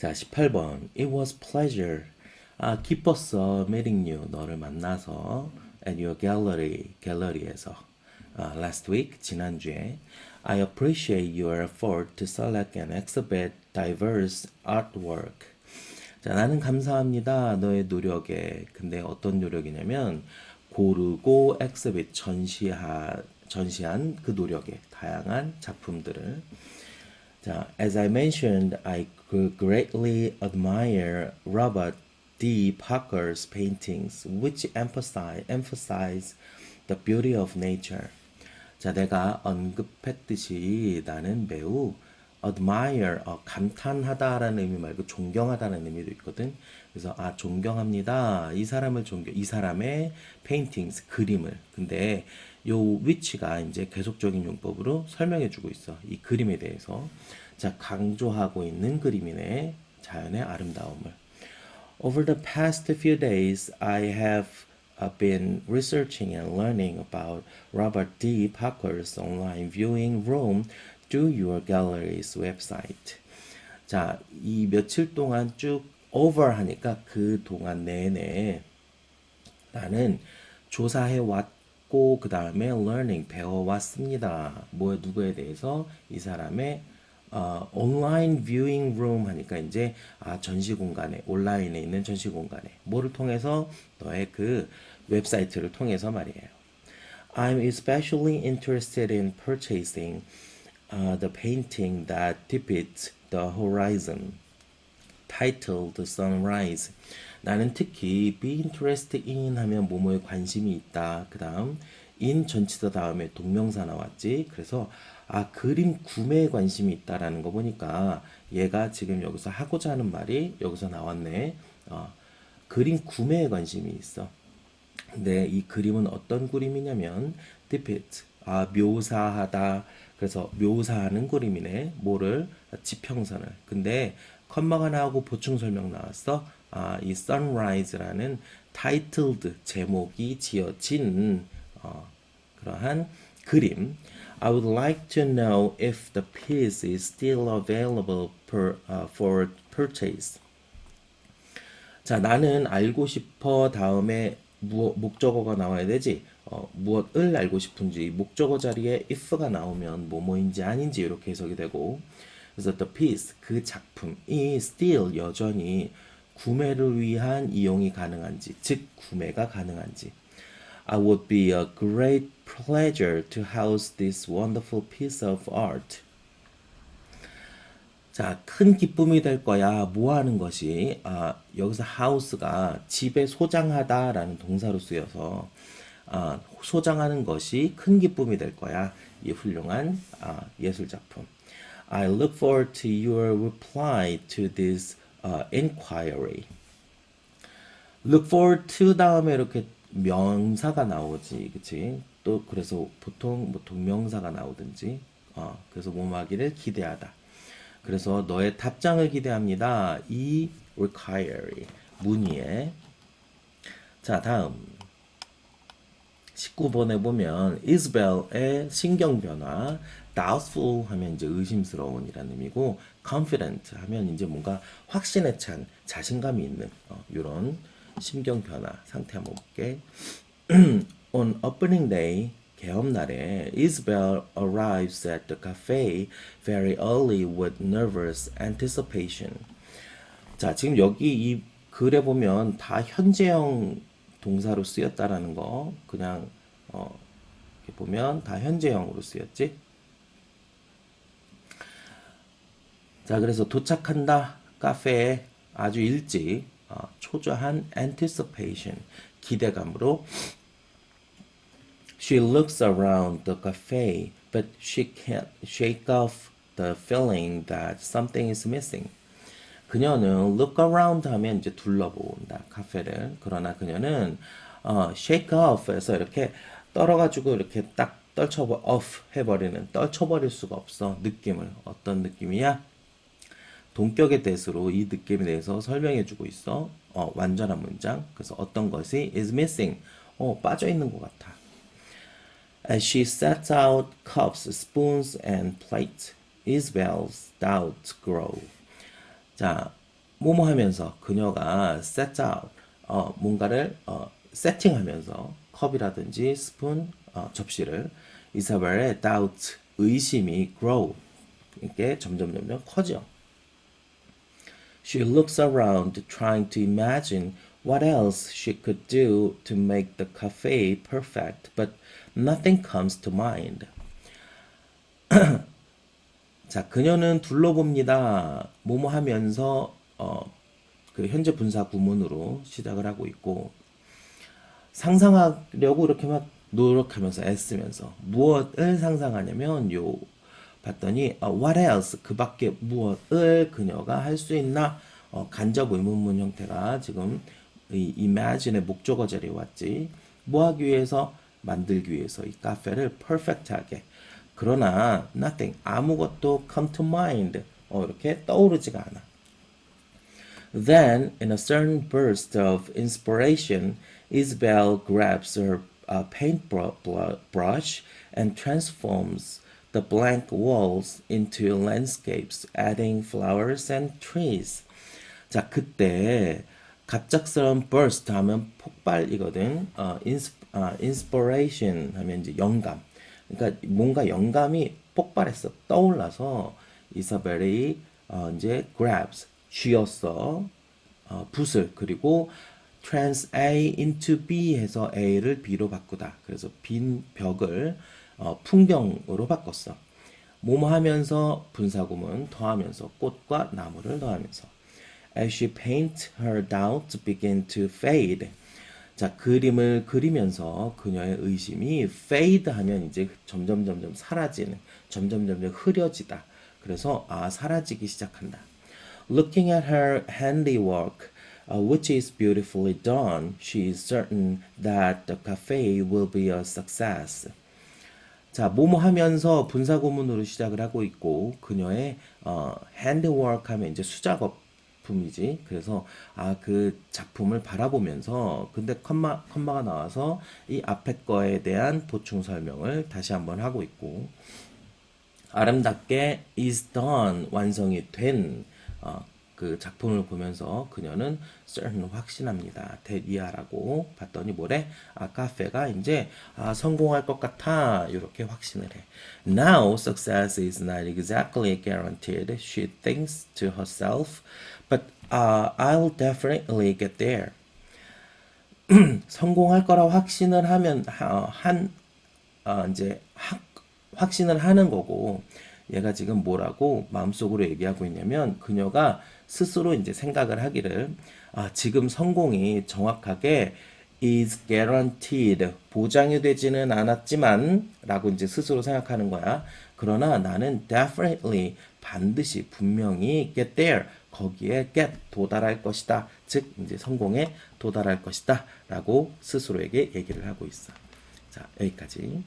자, 18번. It was pleasure. 아, 기뻤어. meeting you. 너를 만나서 at your gallery. 갤러리에서. 아, last week. 지난주에. I appreciate your effort to select and exhibit diverse artwork. 자, 나는 감사합니다. 너의 노력에. 근데 어떤 노력이냐면 고르고 exhibit 전시하 전시한 그 노력에 다양한 작품들을 자, as I mentioned, I greatly admire Robert D. Parker's paintings, which emphasize emphasize the beauty of nature. 자, 내가 언급했듯이 나는 매우 admire, 어, 감탄하다라는 의미 말고 존경하다는 의미도 있거든. 그래서 아 존경합니다. 이 사람을 존경, 이 사람의 paintings 그림을. 근데 요 위치가 이제 계속적인 용법으로 설명해주고 있어. 이 그림에 대해서. 자 강조하고 있는 그림이네. 자연의 아름다움을. Over the past few days, I have uh, been researching and learning about Robert D. Parker's online viewing room through your gallery's website. 자, 이 며칠 동안 쭉 over 하니까 그 동안 내내 나는 조사해 왔고 그 다음에 learning 배워 왔습니다. 뭐 누구에 대해서 이 사람의 어, 온라인 뷰잉 룸 하니까 이제 아 전시 공간에 온라인에 있는 전시 공간에 뭐를 통해서 너의 그 웹사이트를 통해서 말이에요. I'm especially interested in purchasing uh, the painting that depicts the horizon, titled Sunrise. 나는 특히 be interested in 하면 뭐뭐에 관심이 있다. 그 다음 in 전치사 다음에 동명사 나왔지. 그래서 아 그림 구매에 관심이 있다라는 거 보니까 얘가 지금 여기서 하고자 하는 말이 여기서 나왔네. 어, 그림 구매에 관심이 있어. 근데 이 그림은 어떤 그림이냐면 depict 아 묘사하다. 그래서 묘사하는 그림이네. 뭐를? 지평선을. 근데 컴마가 나오고 보충 설명 나왔어. 아이 sunrise라는 titled 제목이 지어진 어, 그러한 그림 I would like to know if the piece is still available per, uh, for purchase 자, 나는 알고 싶어 다음에 무엇, 목적어가 나와야 되지. 어, 무엇을 알고 싶은지 목적어 자리에 if가 나오면 뭐뭐인지 아닌지 이렇게 해석이 되고 그래서 the piece 그 작품이 still 여전히 구매를 위한 이용이 가능한지 즉 구매가 가능한지 I would be a great pleasure to house this wonderful piece of art. 자, 큰 기쁨이 될 거야. 뭐 하는 것이? 아, 여기서 house가 집에 소장하다라는 동사로 쓰여서 아, 소장하는 것이 큰 기쁨이 될 거야. 이 훌륭한 아, 예술 작품. I look forward to your reply to this uh, inquiry. look forward to 다음에 이렇게 명사가 나오지, 그치? 또 그래서 보통 뭐 동명사가 나오든지, 어, 그래서 뭐하기를 기대하다. 그래서 너의 답장을 기대합니다. 이 require 문의에 자 다음 19번에 보면 Isabel의 신경 변화 doubtful 하면 이제 의심스러운이라는 의미고 confident 하면 이제 뭔가 확신에 찬 자신감이 있는 어, 이런 심경 변화 상태 한번 볼게. On opening day 개업날에 Isabel arrives at the cafe very early with nervous anticipation. 자, 지금 여기 이 글에 보면 다 현재형 동사로 쓰였다라는 거 그냥 어 이렇게 보면 다 현재형으로 쓰였지. 자, 그래서 도착한다 카페에 아주 일찍 어, 초조한 anticipation 기대감으로 She looks around the cafe, but she can't shake off the feeling that something is missing. 그녀는 look around 하면 이제 둘러본다 카페를. 그러나 그녀는 어, shake off에서 이렇게 떨어가지고 이렇게 딱 떨쳐버 off 해버리는 떨쳐버릴 수가 없어 느낌을 어떤 느낌이야? 동격의 대수로 이 느낌에 대해서 설명해주고 있어. 어, 완전한 문장. 그래서 어떤 것이 is missing. 어, 빠져 있는 것 같아. As she sets out cups, spoons, and plates, Isabel's doubts grow. 자, 뭐뭐 하면서 그녀가 set out 어, 뭔가를 어, 세팅하면서 컵이라든지 스푼, 어, 접시를 이사벨의 doubt 의심이 grow 이게 점점 점점 커져. She looks around trying to imagine what else she could do to make the cafe perfect, but nothing comes to mind. 자, 그녀는 둘러봅니다. 뭐뭐 하면서 어, 그 현재 분사 구문으로 시작을 하고 있고 상상하려고 이렇게 막 노력하면서 애쓰면서 무엇을 상상하냐면 요 봤더니 어, what else 그 밖에 무엇을 그녀가 할 수 있나 어, 간접 의문문 형태가 지금 이 imagine의 목적어 자리에 왔지 뭐 하기 위해서 만들기 위해서 이 카페를 퍼펙트하게 그러나 nothing 아무것도 come to mind 어, 이렇게 떠오르지가 않아 Then, in a sudden burst of inspiration, Isabel grabs her uh, paintbrush and transforms the blank walls into landscapes, adding flowers and trees. 자, 그때 갑작스러운 burst 하면 폭발이거든. 어, ins, 아, inspiration 하면 이제 영감. 그러니까 뭔가 영감이 폭발했어. 떠올라서 이사벨이 어, 이제 grabs 쥐었어. 어, 붓을 그리고 trans A into B 해서 A를 B로 바꾸다. 그래서 빈 벽을 어, 풍경으로 바꿨어. 뭐뭐 하면서 분사구문 더하면서 꽃과 나무를 더하면서 As she paint her doubts begin to fade. 자, 그림을 그리면서 그녀의 의심이 fade 하면 이제 점점 점점 사라지는, 점점 점점 흐려지다. 그래서 아, 사라지기 시작한다. Looking at her handiwork, uh, which is beautifully done, she is certain that the cafe will be a success. 자, 뭐뭐 하면서 분사구문으로 시작을 하고 있고 그녀의 어, handiwork 하면 이제 수작업 품이지. 그래서 아, 그 작품을 바라보면서 근데 컴마 컴마가 나와서 이 앞에 거에 대한 보충 설명을 다시 한번 하고 있고 아름답게 is done 완성이 된 어, 그 작품을 보면서 그녀는 certain 확신합니다. 대리아라고 봤더니 뭐래? 아 카페가 이제 아, 성공할 것 같아 이렇게 확신을 해. Now success is not exactly guaranteed. She thinks to herself, uh, I'll definitely get there. 성공할 거라 확신을 하면 하- 한 어, 이제 확, 확신을 하는 거고 얘가 지금 뭐라고 마음속으로 얘기하고 있냐면 그녀가 스스로 이제 생각을 하기를 아, 지금 성공이 정확하게 is guaranteed 보장이 되지는 않았지만 라고 이제 스스로 생각하는 거야. 그러나 나는 definitely 반드시 분명히 get there 거기에 get 도달할 것이다. 즉 이제 성공에 도달할 것이다. 라고 스스로에게 얘기를 하고 있어. 자, 여기까지.